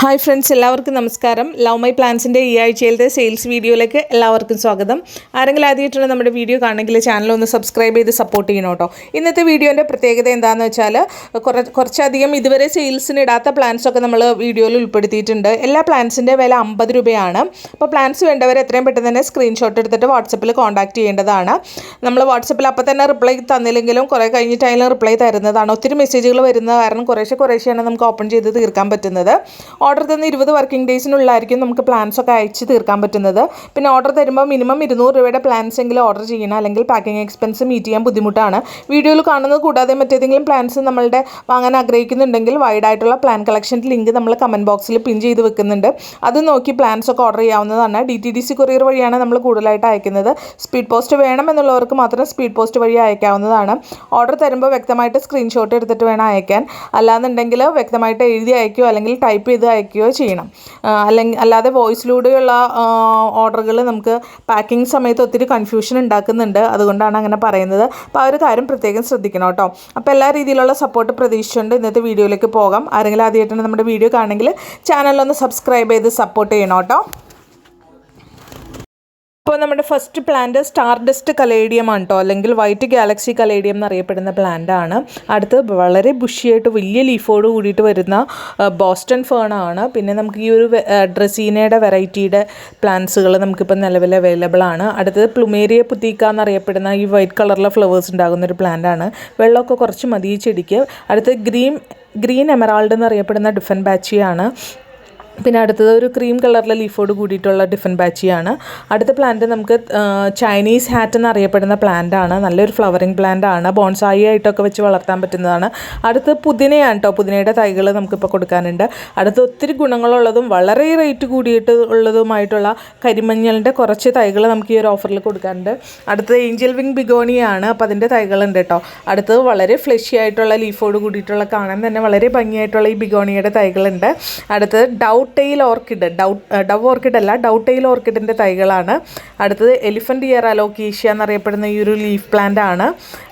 Hi friends എല്ലാവർക്കും നമസ്കാരം. Love my പ്ലാൻസിന്റെ ഈ ആഴ്ചയിലത്തെ സെയിൽസ് വീഡിയോയിലേക്ക് എല്ലാവർക്കും സ്വാഗതം. ആരെങ്കിലും ആദ്യമായിട്ടുള്ള നമ്മുടെ വീഡിയോ കാണണമെങ്കിൽ ചാനൽ ഒന്ന് സബ്സ്ക്രൈബ് ചെയ്ത് സപ്പോർട്ട് ചെയ്യണം കേട്ടോ. ഇന്നത്തെ വീഡിയോന്റെ പ്രത്യേകത എന്താണെന്ന് വെച്ചാൽ കുറ കുറച്ചധികം ഇതുവരെ സെയിൽസിന് ഇടാത്ത പ്ലാൻസൊക്കെ നമ്മൾ വീഡിയോയിൽ ഉൾപ്പെടുത്തിയിട്ടുണ്ട്. എല്ലാ പ്ലാൻസിന്റെ വില അമ്പത് രൂപയാണ്. അപ്പോൾ പ്ലാൻസ് വേണ്ടവർ എത്രയും പെട്ടെന്ന് തന്നെ സ്ക്രീൻഷോട്ട് എടുത്തിട്ട് വാട്സപ്പിൽ കോൺടാക്ട് ചെയ്യേണ്ടതാണ്. നമ്മൾ വാട്സപ്പിൽ അപ്പോൾ തന്നെ റിപ്ലൈ തന്നില്ലെങ്കിലും കുറേ കഴിഞ്ഞിട്ട് റിപ്ലൈ തരുന്നതാണ്. ഒത്തിരി മെസ്സേജുകൾ വരുന്ന കാരണം കുറേശ്ശെ കുറേശ്ശെയാണ് നമുക്ക് ഓപ്പൺ ചെയ്ത് തീർക്കാൻ പറ്റുന്നത്. ഓർഡർ തന്ന ഇരുപത് വർക്കിംഗ് ഡേയ്സിനുള്ളിലായിരിക്കും നമുക്ക് പ്ലാൻസ് ഒക്കെ അയച്ച് തീർക്കാൻ പറ്റുന്നത്. പിന്നെ ഓർഡർ തരുമ്പോൾ മിനിമം ഇരുന്നൂറ് രൂപയുടെ പ്ലാൻസ് എങ്കിലും ഓർഡർ ചെയ്യണം. അല്ലെങ്കിൽ പാക്കിംഗ് എക്സ്പെൻസ് മീറ്റ് ചെയ്യാൻ ബുദ്ധിമുട്ടാണ്. വീഡിയോയിൽ കാണുന്നത് കൂടാതെ മറ്റേതെങ്കിലും പ്ലാൻസ് നമ്മളുടെ വാങ്ങാൻ ആഗ്രഹിക്കുന്നുണ്ടെങ്കിൽ വൈഡ് ആയിട്ടുള്ള പ്ലാൻ കളക്ഷന്റെ ലിങ്ക് നമ്മൾ കമന്റ് ബോക്സിൽ പിൻ ചെയ്ത് വെക്കുന്നുണ്ട്. അത് നോക്കി പ്ലാൻസ് ഒക്കെ ഓർഡർ ചെയ്യാവുന്നതാണ്. D T D C courier വഴിയാണ് നമ്മൾ കൂടുതലായിട്ട് അയക്കുന്നത്. സ്പീഡ് പോസ്റ്റ് വേണം എന്നുള്ളവർക്ക് മാത്രം സ്പീഡ് പോസ്റ്റ് വഴി അയക്കാവുന്നതാണ്. ഓർഡർ തരുമ്പോൾ വ്യക്തമായിട്ട് സ്ക്രീൻഷോട്ട് എടുത്തിട്ട് വേണം അയക്കാൻ. അല്ലാന്നുണ്ടെങ്കിൽ വ്യക്തമായിട്ട് എഴുതി അയക്കുകയോ അല്ലെങ്കിൽ ടൈപ്പ് ചെയ്ത് അയക്കുകയോ ചെയ്യണം. അല്ലെങ്കിൽ അല്ലാതെ വോയിസിലൂടെയുള്ള ഓർഡറുകൾ നമുക്ക് പാക്കിംഗ് സമയത്ത് ഒത്തിരി കൺഫ്യൂഷൻ ഉണ്ടാക്കുന്നുണ്ട്. അതുകൊണ്ടാണ് അങ്ങനെ പറയുന്നത്. അപ്പോൾ ആ ഒരു കാര്യം പ്രത്യേകം ശ്രദ്ധിക്കണം കേട്ടോ. അപ്പോൾ എല്ലാ രീതിയിലുള്ള സപ്പോർട്ട് പ്രതീക്ഷിച്ചുകൊണ്ട് ഇന്നത്തെ വീഡിയോയിലേക്ക് പോകാം. ആരെങ്കിലും ആദ്യമായിട്ടാണ് നമ്മുടെ വീഡിയോ കാണണമെങ്കിൽ ചാനലൊന്ന് സബ്സ്ക്രൈബ് ചെയ്ത് സപ്പോർട്ട് ചെയ്യണം കേട്ടോ. ഇപ്പോൾ നമ്മുടെ first plant star dust caladium ആണ് കേട്ടോ അല്ലെങ്കിൽ വൈറ്റ് ഗാലക്സി കലേഡിയം എന്നറിയപ്പെടുന്ന പ്ലാന്റ് ആണ്. അടുത്ത് വളരെ ബുഷിയായിട്ട് വലിയ ലീഫോട് കൂടിയിട്ട് വരുന്ന ബോസ്റ്റൺ ഫേൺ ആണ്. പിന്നെ നമുക്ക് ഈ ഒരു ഡ്രസീനയുടെ വെറൈറ്റിയുടെ പ്ലാന്റ്സുകൾ നമുക്കിപ്പോൾ നിലവിൽ അവൈലബിൾ ആണ്. അടുത്തത് പ്ലുമേരിയ പുത്തീക്ക എന്നറിയപ്പെടുന്ന ഈ വൈറ്റ് കളറിലെ ഫ്ലവേഴ്സ് ഉണ്ടാകുന്ന ഒരു പ്ലാന്റ് ആണ്. വെള്ളമൊക്കെ കുറച്ച് മതി ചെടിക്ക്. അടുത്ത് ഗ്രീൻ ഗ്രീൻ എമറാൾഡ് എന്നറിയപ്പെടുന്ന ഡിഫൻ ബാച്ചിയാണ് പിന്നെ അടുത്തത് ഒരു ക്രീം കളറിലെ ലീഫോട് കൂടിയിട്ടുള്ള ഡിഫൻ ബാച്ചിയാണ് അടുത്ത പ്ലാന്റ് നമുക്ക് ചൈനീസ് ഹാറ്റ് എന്നറിയപ്പെടുന്ന പ്ലാന്റ് ആണ് നല്ലൊരു ഫ്ലവറിങ് പ്ലാന്റ് ആണ് ബോൺസായി ആയിട്ടൊക്കെ വെച്ച് വളർത്താൻ പറ്റുന്നതാണ്. അടുത്ത് പുതിനയാണ് കേട്ടോ പുതിനയുടെ തൈകൾ നമുക്കിപ്പോൾ കൊടുക്കാനുണ്ട്. അടുത്ത് ഒത്തിരി ഗുണങ്ങളുള്ളതും വളരെ റേറ്റ് കൂടിയിട്ട് ഉള്ളതുമായിട്ടുള്ള കരിമഞ്ഞളിന്റെ കുറച്ച് തൈകൾ നമുക്ക് ഈ ഒരു ഓഫറിൽ കൊടുക്കാനുണ്ട്. അടുത്തത് ഏഞ്ചൽ വിങ് ബിഗോണിയാണ് അപ്പോൾ അതിന്റെ തൈകളുണ്ട് കേട്ടോ അടുത്തത് വളരെ ഫ്ലഷി ആയിട്ടുള്ള ലീഫോട് കൂടിയിട്ടുള്ള കാണാൻ തന്നെ വളരെ ഭംഗിയായിട്ടുള്ള ഈ ബിഗോണിയുടെ തൈകളുണ്ട്. അടുത്തത് ഡൗ ഡൗട്ടെയിൽ ഓർക്കിഡ് ഡൗട്ട് ഡവ് ഓർക്കിഡ് അല്ല ഡൗട്ടെയിൽ ഓർക്കിഡിന്റെ തൈകളാണ്. അടുത്തത് എലിഫന്റ് ഇയർ അലോക്കീഷ്യ എന്നറിയപ്പെടുന്ന ഈ ഒരു ലീഫ് പ്ലാന്റ് ആണ്.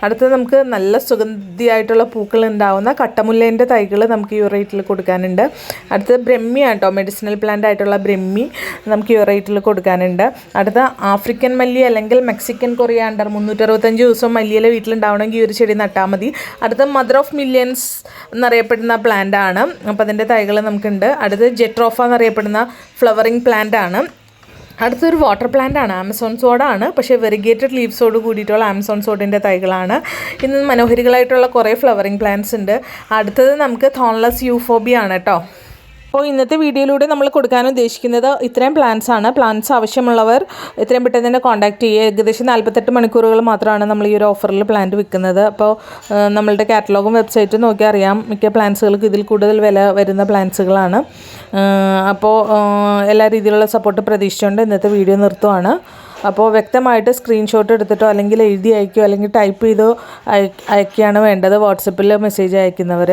അടുത്തത് നമുക്ക് നല്ല സുഗന്ധിയായിട്ടുള്ള പൂക്കൾ ഉണ്ടാവുന്ന കട്ടമുല്ലേന്റെ തൈകൾ നമുക്ക് ഈ റേറ്റിൽ കൊടുക്കാനുണ്ട്. അടുത്തത് ബ്രഹ്മി ആട്ടോ മെഡിസിനൽ പ്ലാന്റ് ആയിട്ടുള്ള ബ്രഹ്മി നമുക്ക് ഈ റേറ്റിൽ കൊടുക്കാനുണ്ട്. അടുത്ത ആഫ്രിക്കൻ മല്ലി അല്ലെങ്കിൽ മെക്സിക്കൻ കൊറിയാണ്ടർ മുന്നൂറ്ററുപത്തഞ്ച് ദിവസം മല്ലിയിലെ വീട്ടിലുണ്ടാവണമെങ്കിൽ ഈ ഒരു ചെടി നട്ടാൽ മതി. അടുത്ത മദർ ഓഫ് മില്യൻസ് എന്നറിയപ്പെടുന്ന പ്ലാന്റ് ആണ്. അപ്പോൾ അതിന്റെ തൈകൾ നമുക്കുണ്ട്. അടുത്ത് ജെട്രോഫ ട്രോഫ എന്നറിയപ്പെടുന്ന ഫ്ലവറിങ് പ്ലാന്റ് ആണ്. അടുത്തൊരു വാട്ടർ പ്ലാന്റ് ആണ്. ആമസോൺ സോഡാണ് പക്ഷേ വെറിഗേറ്റഡ് ലീവ്സോട് കൂടിയിട്ടുള്ള ആമസോൺ സോഡിന്റെ തൈകളാണ്. ഇന്ന് മനോഹരികളായിട്ടുള്ള കുറേ ഫ്ലവറിങ് പ്ലാന്റ്സ് ഉണ്ട്. അടുത്തത് നമുക്ക് തോൺലെസ് യൂഫോബിയ ആണ് കേട്ടോ. അപ്പോൾ ഇന്നത്തെ വീഡിയോയിലൂടെ നമ്മൾ കൊടുക്കാൻ ഉദ്ദേശിക്കുന്നത് ഇത്രയും പ്ലാൻസ് ആണ്. പ്ലാൻസ് ആവശ്യമുള്ളവർ എത്രയും പെട്ടെന്ന് തന്നെ കോൺടാക്ട് ചെയ്യുക. ഏകദേശം നാൽപ്പത്തെട്ട് മണിക്കൂറുകൾ മാത്രമാണ് നമ്മൾ ഈ ഒരു ഓഫറിൽ പ്ലാന്റ് വിൽക്കുന്നത് അപ്പോൾ നമ്മളുടെ കാറ്റലോഗും വെബ്സൈറ്റും നോക്കി അറിയാം. മിക്ക പ്ലാൻസുകൾക്ക് ഇതിൽ കൂടുതൽ വില വരുന്ന പ്ലാൻസുകളാണ് അപ്പോൾ എല്ലാ രീതിയിലുള്ള സപ്പോർട്ട് പ്രതീക്ഷിച്ചുകൊണ്ട് ഇന്നത്തെ വീഡിയോ നിർത്തുവാണ്. അപ്പോൾ വ്യക്തമായിട്ട് സ്ക്രീൻഷോട്ട് എടുത്തിട്ടോ അല്ലെങ്കിൽ എഴുതി അയക്കുകയോ അല്ലെങ്കിൽ ടൈപ്പ് ചെയ്തോ അയക്കുകയാണ് വേണ്ടത്. വാട്സപ്പിൽ മെസ്സേജ് അയക്കുന്നവർ.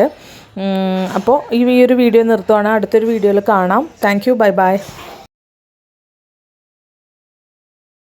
അപ്പോൾ ഈ ഒരു വീഡിയോ നിർത്തുവാണ്. അടുത്തൊരു വീഡിയോയിൽ കാണാം. Thank you bye bye